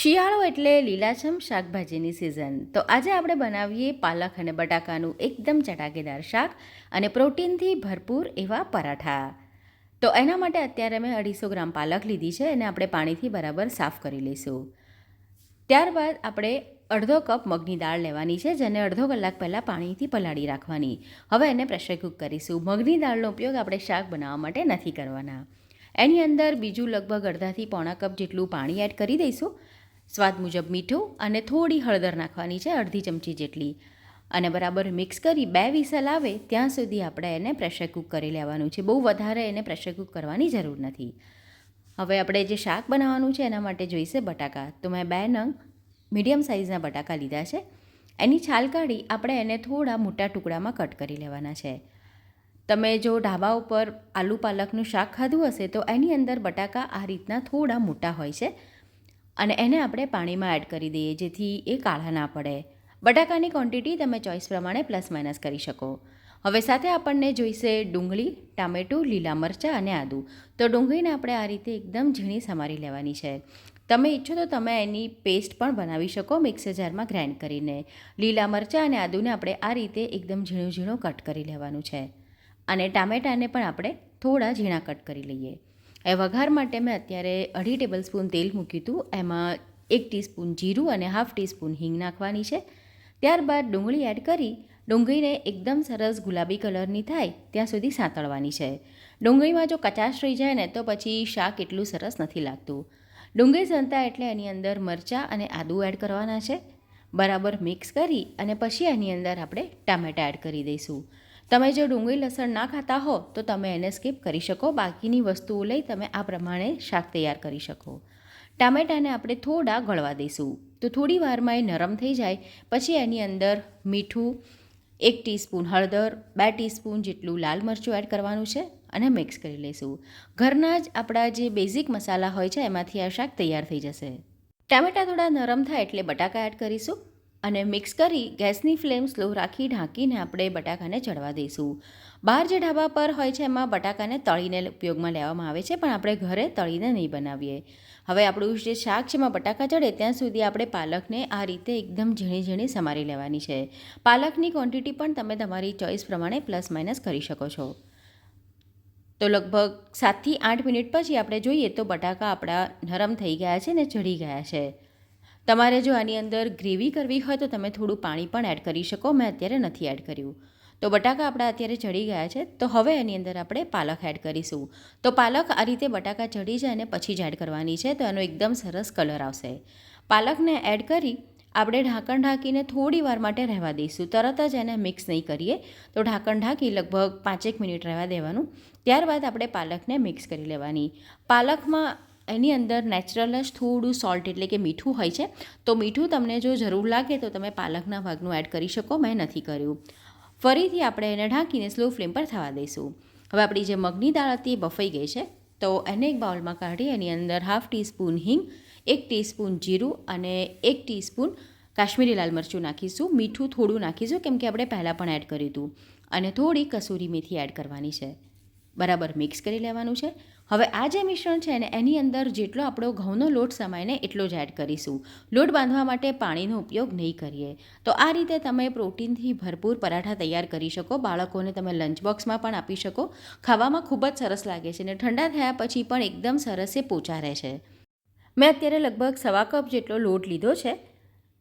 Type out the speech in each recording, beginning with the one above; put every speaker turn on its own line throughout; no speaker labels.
શિયાળો એટલે લીલાછમ શાકભાજીની સિઝન તો આજે આપણે બનાવીએ પાલક અને બટાકાનું એકદમ ચટાકેદાર શાક અને પ્રોટીનથી ભરપૂર એવા પરાઠા. તો એના માટે અત્યારે મેં અઢીસો ગ્રામ પાલક લીધી છે અને આપણે પાણીથી બરાબર સાફ કરી લઈશું. ત્યારબાદ આપણે અડધો કપ મગની દાળ લેવાની છે, જેને અડધો કલાક પહેલાં પાણીથી પલાળી રાખવાની. હવે એને પ્રેશર કુક કરીશું. મગની દાળનો ઉપયોગ આપણે શાક બનાવવા માટે નથી કરવાના. એની અંદર બીજું લગભગ અડધાથી પોણા કપ જેટલું પાણી એડ કરી દઈશું. સ્વાદ મુજબ મીઠું અને થોડી હળદર નાખવાની છે અડધી ચમચી જેટલી. અને બરાબર મિક્સ કરી બે વિસલ આવે ત્યાં સુધી આપણે એને પ્રેશર કુક કરી લેવાનું છે. બહુ વધારે એને પ્રેશર કુક કરવાની જરૂર નથી. હવે આપણે જે શાક બનાવવાનું છે એના માટે જોઈશે બટાકા. તો મેં બે નંગ મીડિયમ સાઇઝના બટાકા લીધા છે. એની છાલ કાઢી આપણે એને થોડા મોટા ટુકડામાં કટ કરી લેવાના છે. તમે જો ઢાબા ઉપર આલુ પાલકનું શાક ખાધું હશે તો એની અંદર બટાકા આ રીતના થોડા મોટા હોય છે. અને એને આપણે પાણીમાં એડ કરી દઈએ જેથી એ કાળા ના પડે. બટાકાની ક્વોન્ટિટી તમે ચોઈસ પ્રમાણે પ્લસ માઇનસ કરી શકો. હવે સાથે આપણને જોઈશે ડુંગળી, ટામેટું, લીલા મરચાં અને આદું. તો ડુંગળીને આપણે આ રીતે એકદમ ઝીણી સમારી લેવાની છે. તમે ઈચ્છો તો તમે એની પેસ્ટ પણ બનાવી શકો મિક્સર જારમાં ગ્રાઇન્ડ કરીને. લીલા મરચાં અને આદુને આપણે આ રીતે એકદમ ઝીણું ઝીણું કટ કરી લેવાનું છે. અને ટામેટાને પણ આપણે થોડા ઝીણા કટ કરી લઈએ. એ વઘાર માટે મેં અત્યારે અઢી ટેબલ સ્પૂન તેલ મૂક્યું હતું. એમાં એક ટીસ્પૂન જીરું અને હાફ ટીસ્પૂન હિંગ નાખવાની છે. ત્યારબાદ ડુંગળી એડ કરી, ડુંગળીને એકદમ સરસ ગુલાબી કલરની થાય ત્યાં સુધી સાંતળવાની છે. ડુંગળીમાં જો કચાશ રહી જાય ને તો પછી શાક એટલું સરસ નથી લાગતું. ડુંગળી સંતા એટલે એની અંદર મરચાં અને આદું એડ કરવાના છે. બરાબર મિક્સ કરી અને પછી એની અંદર આપણે ટામેટાં એડ કરી દઈશું. તમે જો ડુંગળી લસણ ના ખાતા હો, તો તમે એને સ્કીપ કરી શકો. બાકીની વસ્તુઓ લઈ તમે આ પ્રમાણે શાક તૈયાર કરી શકો. ટામેટાને આપણે થોડા ગળવા દઈશું. તો થોડી વારમાં એ નરમ થઈ જાય. પછી એની અંદર મીઠું, એક ટીસ્પૂન હળદર, બે ટીસ્પૂન જેટલું લાલ મરચું એડ કરવાનું છે અને મિક્સ કરી લઈશું. ઘરના જ આપણા જે બેઝિક મસાલા હોય છે, એમાંથી આ શાક તૈયાર થઈ જશે. ટામેટાં થોડા નરમ થાય એટલે બટાકા એડ કરીશું. અને મિક્સ કરી ગેસની ફ્લેમ સ્લો રાખી ઢાંકીને આપણે બટાકાને ચડવા દઈશું. બહાર જે ઢાબા પર હોય છે એમાં બટાકાને તળીને ઉપયોગમાં લેવામાં આવે છે, પણ આપણે ઘરે તળીને નહીં બનાવીએ. હવે આપણું જે શાક છે એમાં બટાકા ચડે ત્યાં સુધી આપણે પાલકને આ રીતે એકદમ ઝીણી ઝીણી સમારી લેવાની છે. પાલકની ક્વોન્ટિટી પણ તમે તમારી ચોઈસ પ્રમાણે પ્લસ માઇનસ કરી શકો છો. તો લગભગ સાતથી આઠ મિનિટ પછી આપણે જોઈએ તો બટાકા આપણા નરમ થઈ ગયા છે ને ચડી ગયા છે. તમારે જો આની અંદર ગ્રેવી કરવી હોય તો તમે થોડું પાણી પણ એડ કરી શકો. મેં અત્યારે નથી એડ કર્યું. તો બટાકા આપણા અત્યારે ચડી ગયા છે. તો હવે એની અંદર આપણે પાલક એડ કરીશું. તો પાલક આ રીતે બટાકા ચડી જાય અને પછી જ એડ કરવાની છે. તો એનો એકદમ સરસ કલર આવશે. પાલકને એડ કરી આપણે ઢાંકણ ઢાંકીને થોડી વાર માટે રહેવા દઈશું. તરત જ એને મિક્સ નહીં કરીએ. તો ઢાંકણ ઢાંકી લગભગ પાંચેક મિનિટ રહેવા દેવાનું. ત્યારબાદ આપણે પાલકને મિક્સ કરી લેવાની. પાલકમાં એની અંદર નેચરલ જ થોડું સોલ્ટ એટલે કે મીઠું હોય છે. તો મીઠું તમને જો જરૂર લાગે તો તમે પાલકના ભાગનું એડ કરી શકો, મેં નથી કર્યું. ફરીથી આપણે એને ઢાંકીને સ્લો ફ્લેમ પર થવા દઈશું. હવે આપણી જે મગની દાળ હતી એ બફાઈ ગઈ છે. તો એને એક બાઉલમાં કાઢી એની અંદર હાફ ટીસ્પૂન હિંગ, એક ટીસ્પૂન જીરું અને એક ટીસ્પૂન કાશ્મીરી લાલ મરચું નાખીશું. મીઠું થોડું નાખીશું કેમ કે આપણે પહેલાં પણ એડ કર્યું હતું. અને થોડી કસૂરી મેથી એડ કરવાની છે. બરાબર મિક્સ કરી લેવાનું છે. હવે આ જે મિશ્રણ છે ને, એની અંદર જેટલો આપણો ઘઉંનો લોટ સમાયને એટલો જ એડ કરીશું. લોટ બાંધવા માટે પાણીનો ઉપયોગ નહીં કરીએ. તો આ રીતે તમે પ્રોટીનથી ભરપૂર પરાઠા તૈયાર કરી શકો. બાળકોને તમે લંચ બોક્સમાં પણ આપી શકો. ખાવામાં ખૂબ જ સરસ લાગે છે ને, ઠંડા થયા પછી પણ એકદમ સરસ એ પોચા રહે છે. મેં અત્યારે લગભગ સવા કપ જેટલો લોટ લીધો છે.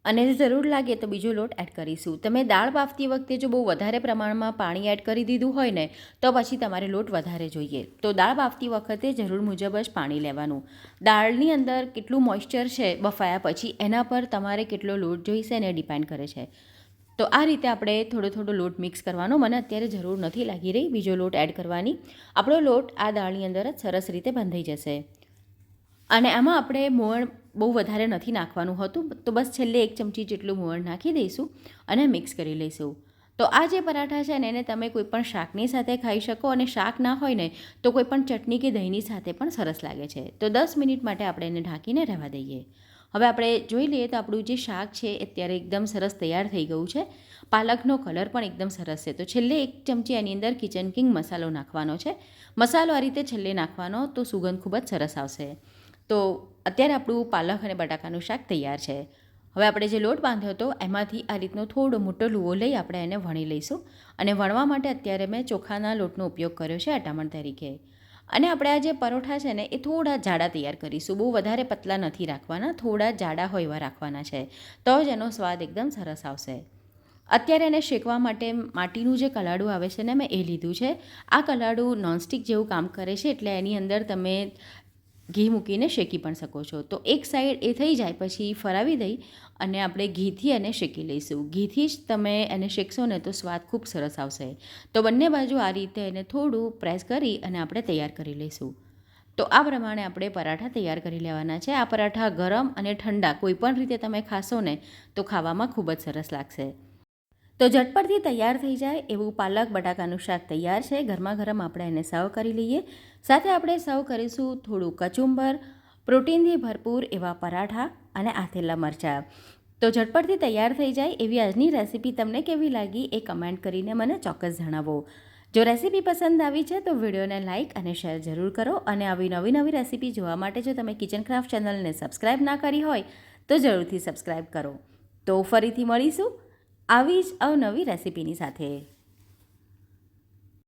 અને જરૂર લાગે તો બીજો લોટ એડ કરીશું. તમે દાળ બાફતી વખતે જો બહુ વધારે પ્રમાણમાં પાણી એડ કરી દીધું હોય ને, તો પછી તમારે લોટ વધારે જોઈએ. તો દાળ બાફતી વખતે જરૂર મુજબ જ પાણી લેવાનું. દાળની અંદર કેટલું મોઇશ્ચર છે બફાયા પછી એના પર તમારે કેટલો લોટ જોઈશે ને ડિપેન્ડ કરે છે. તો આ રીતે આપણે થોડો થોડો લોટ મિક્સ કરવાનો. મને અત્યારે જરૂર નથી લાગી રહી બીજો લોટ એડ કરવાની. આપણો લોટ આ દાળની અંદર જ સરસ રીતે બંધાઈ જશે. અને આમાં આપણે મોણ બહુ વધારે નથી નાખવાનું હતું, તો બસ છેલ્લે એક ચમચી જેટલું મોણ નાખી દઈશું અને મિક્સ કરી લઈશું. તો આ જે પરાઠા છે ને, એને તમે કોઈપણ શાકની સાથે ખાઈ શકો અને શાક ના હોય ને, તો કોઈપણ ચટણી કે દહીંની સાથે પણ સરસ લાગે છે. તો દસ મિનિટ માટે આપણે એને ઢાંકીને રહેવા દઈએ. હવે આપણે જોઈ લઈએ તો આપણું જે શાક છે અત્યારે એકદમ સરસ તૈયાર થઈ ગયું છે. પાલકનો કલર પણ એકદમ સરસ છે. તો છેલ્લે એક ચમચી એની અંદર કિચન કિંગ મસાલો નાખવાનો છે. મસાલો આ રીતે છેલ્લે નાખવાનો તો સુગંધ ખૂબ જ સરસ આવશે. તો અત્યારે આપણું પાલક અને બટાકાનું શાક તૈયાર છે. હવે આપણે જે લોટ બાંધ્યો હતો, એમાંથી આ રીતનો થોડો મોટો લુવો લઈ આપણે એને વણી લઈશું. અને વણવા માટે અત્યારે મેં ચોખાના લોટનો ઉપયોગ કર્યો છે અટામણ તરીકે. અને આપણે આ જે પરોઠા છે ને, એ થોડા જાડા તૈયાર કરીશું. બહુ વધારે પતલા નથી રાખવાના, થોડા જાડા હોય એવા રાખવાના છે. તો જ એનો સ્વાદ એકદમ સરસ આવશે. અત્યારે એને શેકવા માટે માટીનું જે કલાડું આવે છે ને, મેં એ લીધું છે. આ કલાડું નોનસ્ટિક જેવું કામ કરે છે, એટલે એની અંદર તમે ઘી મૂકીને શેકી પણ શકો છો. તો એક સાઈડ એ થઈ જાય, પછી ફરાવી દઈ અને આપણે ઘીથી એને શેકી લઈશું. ઘીથી જ તમે એને શેકશો ને તો સ્વાદ ખૂબ સરસ આવશે. તો બંને બાજુ આ રીતે એને થોડું પ્રેસ કરી અને આપણે તૈયાર કરી લઈશું. તો આ પ્રમાણે આપણે પરાઠા તૈયાર કરી લેવાના છે. આ પરાઠા ગરમ અને ઠંડા કોઈ પણ રીતે તમે ખાશો ને તો ખાવામાં ખૂબ જ સરસ લાગશે. તો ઝટપટથી તૈયાર થઈ જાય એવું પાલક બટાકાનું શાક તૈયાર છે. ગરમા ગરમ આપણે એને સર્વ કરી લઈએ. સાથે આપણે સર્વ કરીશું થોડું કચુંબર, પ્રોટીનથી ભરપૂર એવા પરાઠા અને આથેલા મરચાં. તો ઝટપટથી તૈયાર થઈ જાય એવી આજની રેસીપી તમને કેવી લાગી એ કમેન્ટ કરીને મને ચોક્કસ જણાવો. જો રેસીપી પસંદ આવી છે તો વિડીયોને લાઇક અને શેર જરૂર કરો અને આવી નવી નવી રેસીપી જોવા માટે જો તમે કિચન ક્રાફ્ટ ચેનલને સબસ્ક્રાઈબ ના કરી હોય તો જરૂરથી સબસ્ક્રાઈબ કરો. તો ફરીથી મળીશું. આવી જ અવનવી રેસિપીની સાથે.